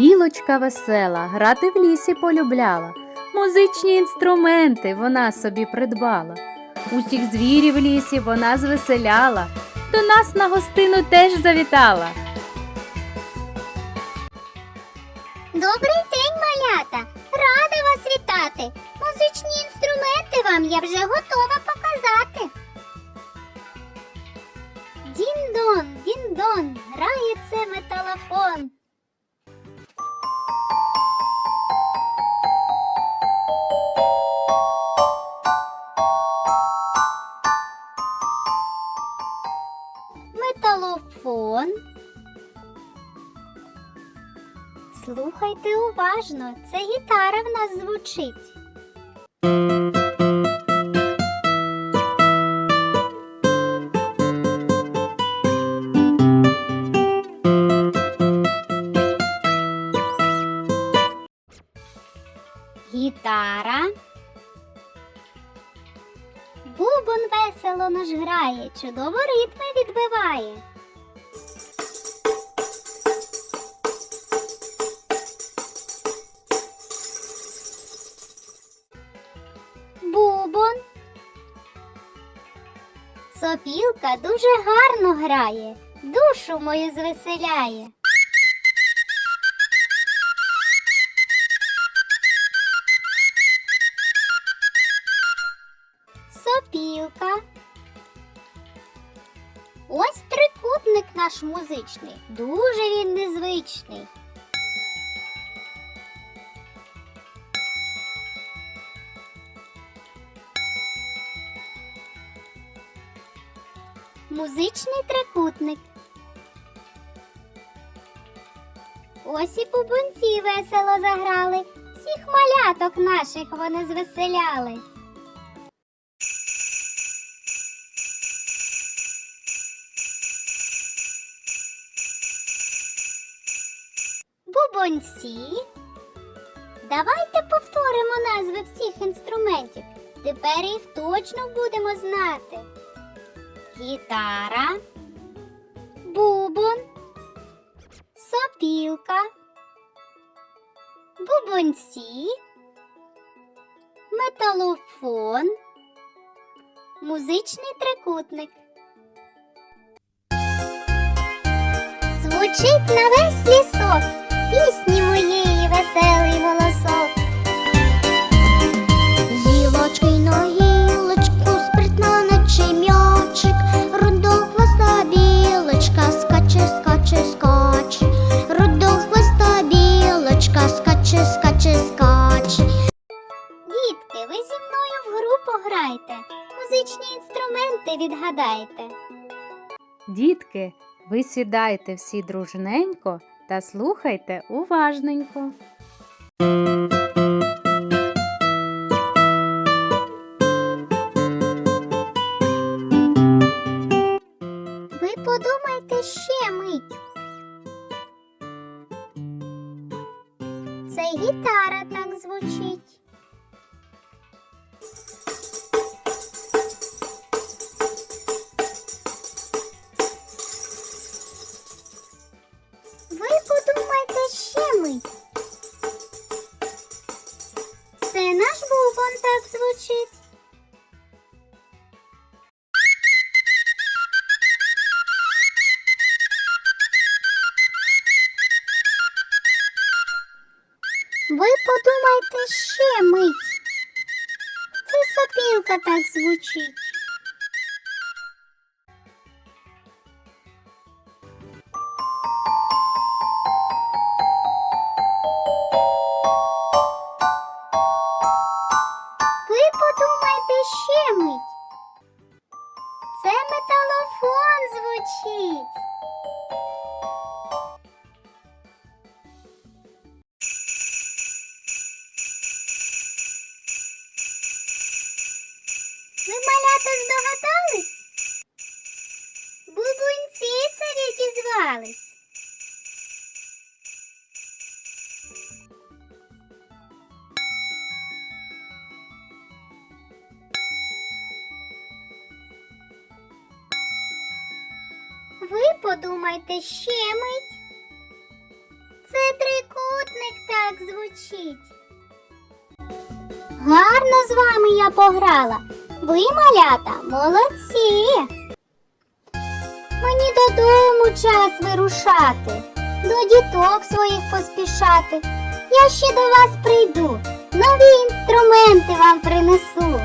дівчинка весела, грати в лісі полюбляла. Музичні інструменти вона собі придбала. Усіх звірів в лісі вона звеселяла. До нас на гостину теж завітала. Добрий день, малята! Рада вас вітати! Музичні інструменти вам я вже готова показати. Дін-дон, дін-дон, грає це. Металофон. Слухайте уважно, це гітара в нас звучить. Гітара. Бубон весело наш грає, чудово ритми відбиває. Сопілка дуже гарно грає, душу мою звеселяє. Сопілка. Ось трикутник наш музичний. Дуже він незвичний. Музичний трикутник. Ось і бубонці весело заграли. Всіх маляток наших вони звеселяли. Бубонці. Давайте повторимо назви всіх інструментів. Тепер їх точно будемо знати гітара, бубон, сопілка, бубонці, металофон, музичний трикутник. Звучить на весь лісок білочка, скаче, скаче, скаче, рудохвоста білочка, скаче, скаче, скаче. Дітки, ви зі мною в гру пограйте, музичні інструменти відгадайте. Дітки, ви сідайте всі дружненько та слухайте уважненько. Гітара так звучить. Ви подумайте ще мить. Це наш бубон так звучить. Подумайте ще мить. Це сопілка так звучить. Ви подумайте ще мить. Це металофон звучить. Малята здогадались? Бубунці це які. Ви подумайте ще мить. Це трикутник так звучить. Гарно з вами я пограла. Ви, малята, молодці. Мені додому час вирушати, до діток своїх поспішати. Я ще до вас прийду, нові інструменти вам принесу.